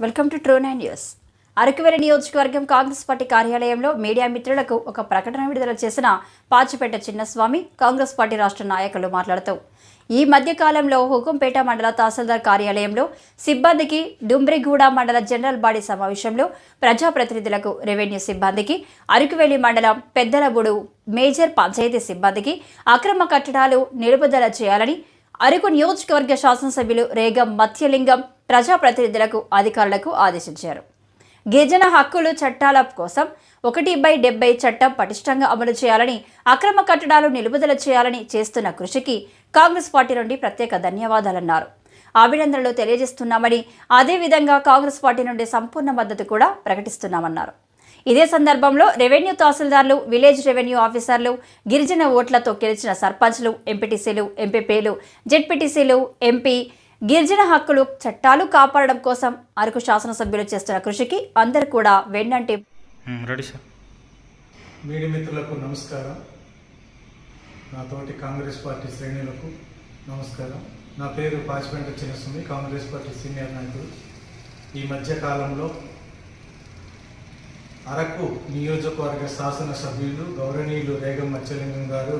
Welcome to true nine news. Araku valley నియోజకవర్గం Congress party కార్యాలయంలో media మిత్రులకు ఒక ప్రకటన విడుదల చేసిన పాచిపేట చిన్నస్వామి కాంగ్రెస్ పార్టీ రాష్ట్ర నాయకులు మాట్లాడుతూ ఈ మధ్యకాలంలో హుకుంపేట మండల తహసీల్దార్ కార్యాలయంలో సిబ్బందికి డుంబ్రిగూడ మండల జనరల్ బాడీ సమావేశంలో ప్రజాప్రతినిధులకు రెవెన్యూ సిబ్బందికి అరకువేలి మండలం పెద్దలబుడు మేజర్ పంచాయతీ సిబ్బందికి అక్రమ కట్టడాలు నిలుపుదల చేయాలని అరకు నియోజకవర్గ శాసనసభ్యులు రేగం మత్స్యలింగం ప్రజాప్రతినిధులకు అధికారులకు ఆదేశించారు. గిరిజన హక్కులు చట్టాల కోసం ఒకటి బై డెబ్బై చట్టం పటిష్టంగా అమలు చేయాలని అక్రమ కట్టడాలు నిలుపుదల చేయాలని చేస్తున్న కృషికి కాంగ్రెస్ పార్టీ నుండి ప్రత్యేక ధన్యవాదాలన్నారు. అభినందనలు తెలియజేస్తున్నామని అదేవిధంగా కాంగ్రెస్ పార్టీ నుండి సంపూర్ణ మద్దతు కూడా ప్రకటిస్తున్నామన్నారు. ఇదే సందర్భంలో రెవెన్యూ తహసీల్దార్లు విలేజ్ రెవెన్యూ ఆఫీసర్లు గిరిజన ఓట్లతో గెలిచిన సర్పంచ్లు ఎంపీటీసీలు ఎంపీపీలు జెడ్పీటీసీలు ఎంపీ గిరిజన హక్కులు చట్టాలు కాపాడడం కోసం అరకు శాసనసభ్యులు చేస్తున్న కృషికి అందరూ కూడా వెన్నంటి. Ready sir. మీడియా మిత్రులకు నమస్కారం. నా తోటి కాంగ్రెస్ పార్టీ శ్రేణులకు నమస్కారం. నా పేరు పాచిపెంట చిన్నస్వామి కాంగ్రెస్ పార్టీ సీనియర్ నాయకుడు. ఈ మధ్య కాలంలో అరకు నియోజకవర్గ శాసనసభ్యులు గౌరవనీయులు రేగం మత్స్యలింగం గారు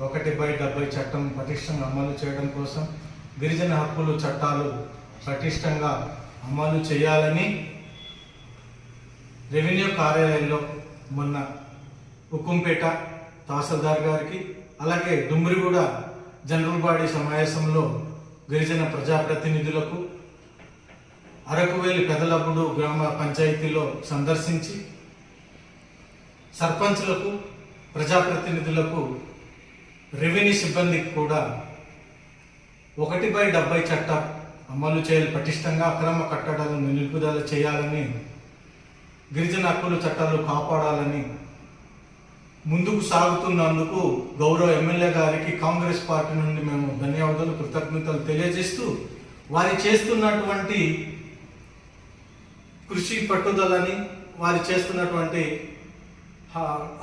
ఒకటి బై డెబ్బై చట్టం పటిష్టంగా అమలు చేయడం కోసం గిరిజన హక్కులు చట్టాలు పటిష్టంగా అమలు చేయాలని రెవెన్యూ కార్యాలయంలో మొన్న ఉక్కుంపేట తహసీల్దార్ గారికి అలాగే దుమ్మిరిగూడ జనరల్ బాడీ సమావేశంలో గిరిజన ప్రజాప్రతినిధులకు అరకువేలి పెదలప్పుడు గ్రామ పంచాయతీలో సందర్శించి సర్పంచ్లకు ప్రజాప్రతినిధులకు రెవెన్యూ సిబ్బందికి కూడా ఒకటి బై డెబ్బై చట్టం అమలు చేయాలి పటిష్టంగా అక్రమ కట్టడాలను నిలుపుదల చేయాలని గిరిజన హక్కుల చట్టాలు కాపాడాలని ముందుకు సాగుతున్నందుకు గౌరవ ఎమ్మెల్యే గారికి కాంగ్రెస్ పార్టీ నుండి మేము ధన్యవాదాలు కృతజ్ఞతలు తెలియజేస్తూ వారి చేస్తున్నటువంటి కృషి పట్టుదలని వారు చేస్తున్నటువంటి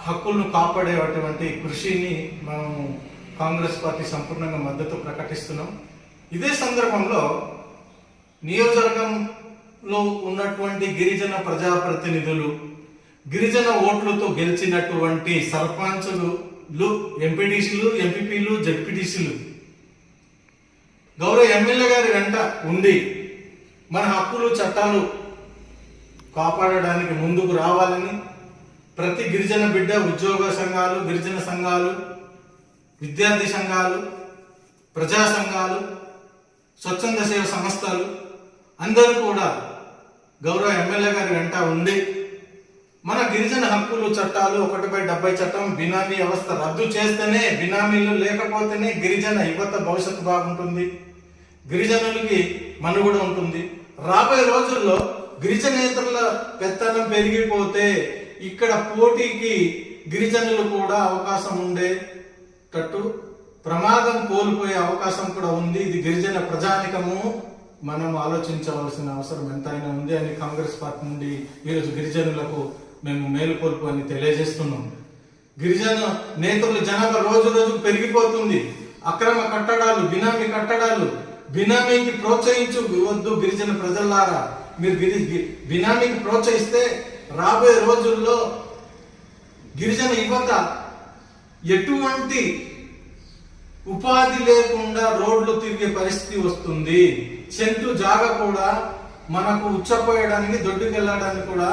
హక్కులను కాపాడేటువంటి కృషిని మనము కాంగ్రెస్ పార్టీ సంపూర్ణంగా మద్దతు ప్రకటిస్తున్నాం. ఇదే సందర్భంలో నియోజకవర్గంలో ఉన్నటువంటి గిరిజన ప్రజాప్రతినిధులు గిరిజన ఓట్లతో గెలిచినటువంటి సర్పంచులు ఎంపీటీసీలు ఎంపీపీలు జడ్పీటీసీలు గౌరవ ఎమ్మెల్యే గారి వెంట ఉండి మన హక్కులు చట్టాలు కాపాడడానికి ముందుకు రావాలని ప్రతి గిరిజన బిడ్డ ఉద్యోగ సంఘాలు గిరిజన సంఘాలు విద్యార్థి సంఘాలు ప్రజా సంఘాలు స్వచ్ఛంద సేవ సంస్థలు అందరూ కూడా గౌరవ ఎమ్మెల్యే గారి వెంట ఉండి మన గిరిజన హక్కులు చట్టాలు ఒకటి బై డెబ్బై చట్టం బినామీ వ్యవస్థ రద్దు చేస్తేనే బినామీలు లేకపోతేనే గిరిజన యువత భవిష్యత్తు బాగుంటుంది. గిరిజనులకి మనుగడ ఉంటుంది. రాబోయే రోజుల్లో గిరిజనేతరుల పెత్తనం పెరిగిపోతే ఇక్కడ పోటీకి గిరిజనులు కూడా అవకాశం ఉండేటట్టు ప్రమాదం కోల్పోయే అవకాశం కూడా ఉంది. ఇది గిరిజన ప్రజానికము. మనం ఆలోచించవలసిన అవసరం ఎంతైనా ఉంది అని కాంగ్రెస్ పార్టీ నుండి ఈరోజు గిరిజనులకు మేము మేలుకొల్పు అని తెలియజేస్తున్నాం. గిరిజన నేతల జనాభా రోజు రోజు పెరిగిపోతుంది. అక్రమ కట్టడాలు బినామీ కట్టడాలు బినామీకి ప్రోత్సహించు వద్దు గిరిజన ప్రజలారా మీరు గిరి బినామీకి ప్రోత్సహిస్తే రాబోయే రోజుల్లో గిరిజన యువత ఎటువంటి ఉపాధి లేకుండా రోడ్లు తిరిగే పరిస్థితి వస్తుంది. సెంటు జాగ కూడా మనకు ఉచ్చపోయడానికి దొడ్డుకెళ్ళడానికి కూడా